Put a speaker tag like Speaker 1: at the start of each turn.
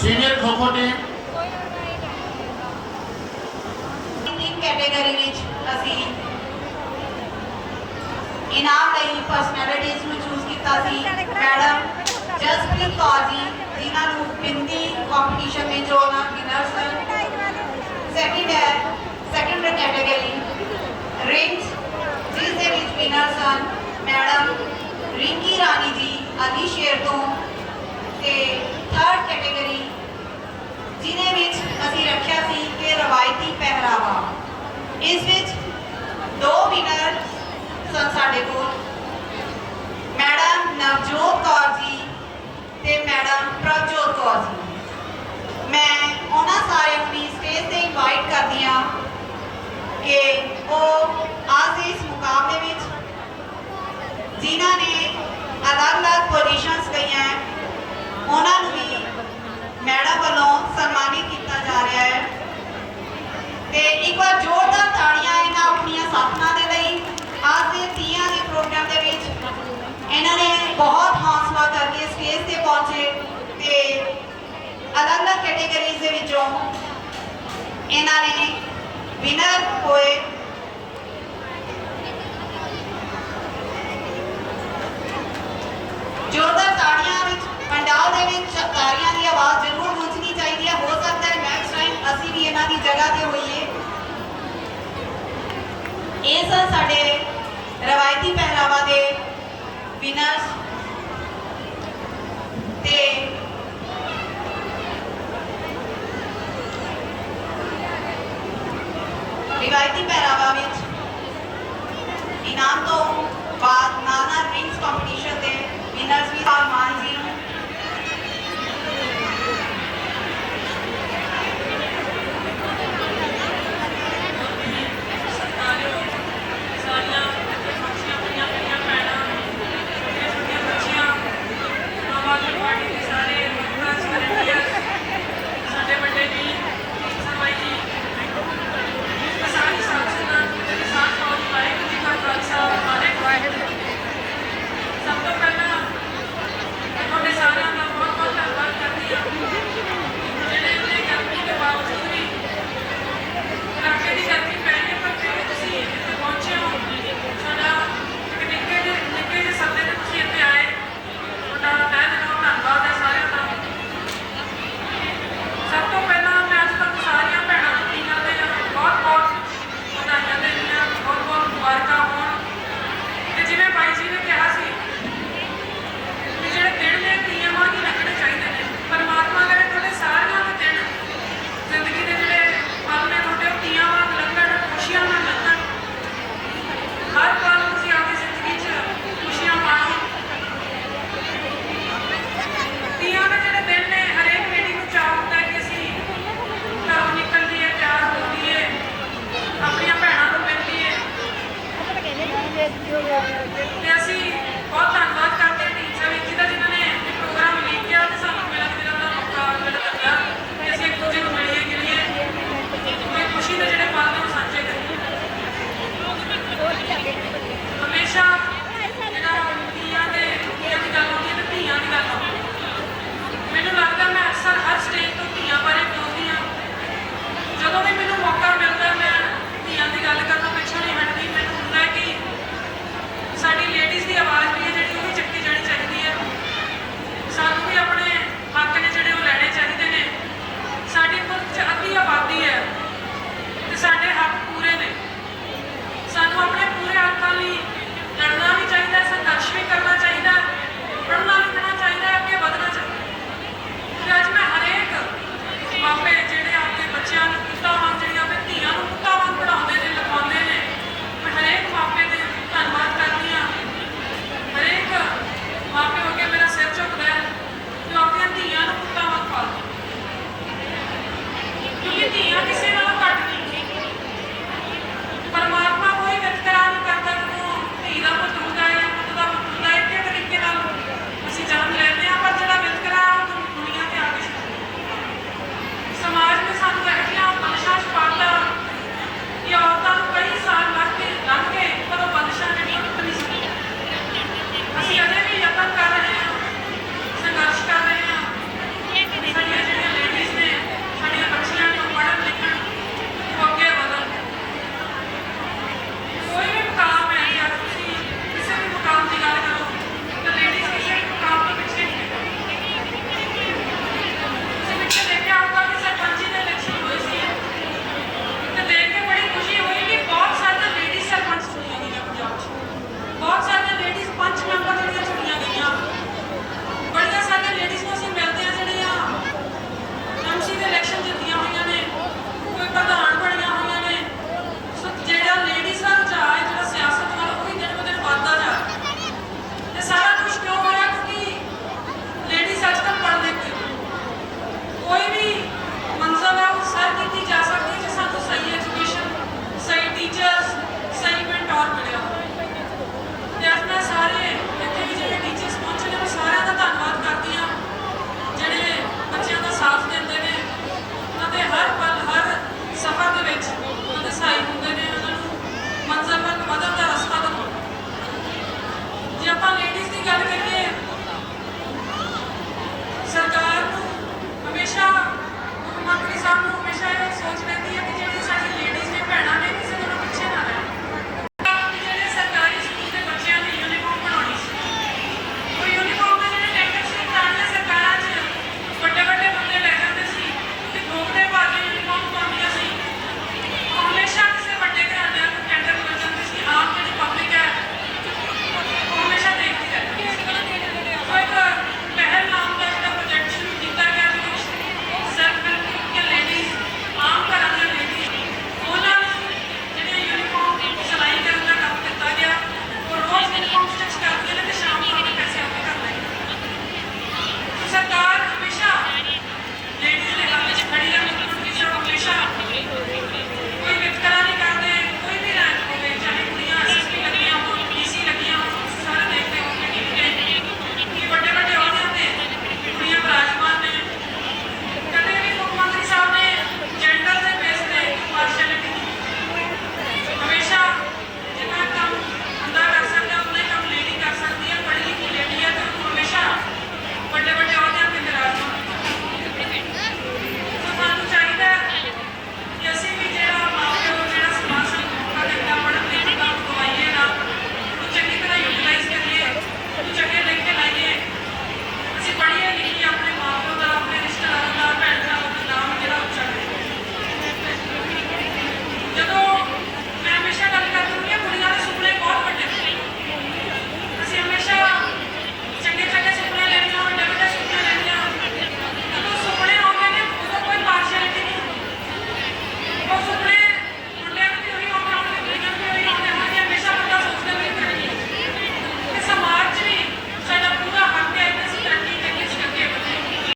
Speaker 1: Senior kho kho team
Speaker 2: ਤਿੰਨ category ਵਿੱਚ ਅਸੀਂ ਇਨਾਮ ਲਈ ਪਰਸਨੈਲਿਟੀਜ਼ ਨੂੰ ਚੂਜ਼ ਕੀਤਾ ਸੀ। ਮੈਡਮ ਜਸਪ੍ਰੀਤ ਕੌਰ ਜੀ, ਜਿਨ੍ਹਾਂ ਨੂੰ ਬਿੰਦੀ ਕੰਪੀਟੀਸ਼ਨ ਵਿੱਚ ਉਹਨਾਂ ਵਿਨਰ ਸਨ। ਸੈਕਿੰਡ ਹੈ ਸੈਕਿੰਡ ਕੈਟਾਗਰੀ ਰਿੰਗਸ ਜਿਸ ਦੇ ਵਿੱਚ ਵਿਨਰ ਸਨ ਮੈਡਮ ਰਿੰਕੀ ਰਾਣੀ ਜੀ ਅਲੀ ਸ਼ੇਰ ਤੋਂ। ਤੇ ਥਰਡ ਕੈਟਾਗਰੀ ਜਿਹਦੇ ਵਿੱਚ ਅਸੀਂ ਰੱਖਿਆ ਸੀ ਕਿ ਰਵਾਇਤੀ ਪਹਿਰਾਵਾ। ਇਸ ਵਿੱਚ ਦੋ ਵਿਨਰ ਸਨ ਸਾਡੇ ਕੋਲ। ਮੈਡਮ ਨਵਜੋਤ ਕੌਰ ਜੀ ਤੇ ਮੈਡਮ ਪ੍ਰਭਜੋਤ ਕੌਰ ਜੀ। ਮੈਂ ਉਹਨਾਂ ਸਾਰਿਆਂ ਨੂੰ ਵੀ ਸਟੇਜ ਤੇ ਇਨਵਾਈਟ ਕਰਦੀ ਹਾਂ ਕਿ ਉਹ ਅੱਜ ਇਸ ਮੁਕਾਬਲੇ ਵਿੱਚ ਜਿਨ੍ਹਾਂ ਨੇ ਅਲੱਗ-ਅਲੱਗ ਪੋਜੀਸ਼ਨਸ ਲਈਆਂ, ਉਹਨਾਂ ਨੂੰ ਵੀ ਮੈਡਮ ਵੱਲੋਂ ਸਨਮਾਨਿਤ ਕੀਤਾ ਜਾ ਰਿਹਾ ਹੈ। ਤੇ ਇੱਕ ਵਾਰ ਜ਼ੋਰਦਾਰ ਤਾੜੀਆਂ ਇਹਨਾਂ ਆਪਣੀਆਂ ਸਾਥਣਾਂ ਦੇ ਲਈ। ਅੱਜ ਦੇ ਤੀਆਂ ਦੇ ਪ੍ਰੋਗਰਾਮ ਦੇ ਵਿੱਚ ਇਹਨਾਂ ਨੇ ਬਹੁਤ ਹੌਸਲਾ ਕਰਕੇ ਸਟੇਜ ਤੇ ਪਹੁੰਚੇ ਤੇ ਅਲੱਗ-ਅਲੱਗ ਕੈਟਾਗਰੀਜ਼ ਦੇ ਵਿੱਚੋਂ ਇਹਨਾਂ ਨੇ ਵਿਨਰ ਹੋਏ ਜ਼ੋਰਦਾਰ ਤਾੜੀਆਂ ਵਿੱਚ ਪੰਡਾਲ ਦੇ ਵਿੱਚ ਤਾੜੀਆਂ ਦੀ ਆਵਾਜ਼ ਜ਼ਰੂਰ ਗੂੰਜਣੀ ਚਾਹੀਦੀ ਹੈ ਹੋ ਸਕਦਾ ਹੈ ਨੈਕਸਟ ਟਾਈਮ ਅਸੀਂ ਵੀ ਇਹਨਾਂ ਦੀ ਜਗ੍ਹਾ ਤੇ ਹੋਈਏ ਇਹ ਸਨ ਸਾਡੇ ਰਵਾਇਤੀ ਪਹਿਰਾਵਾ ਦੇ ਵਿਨਰਸ Thank you.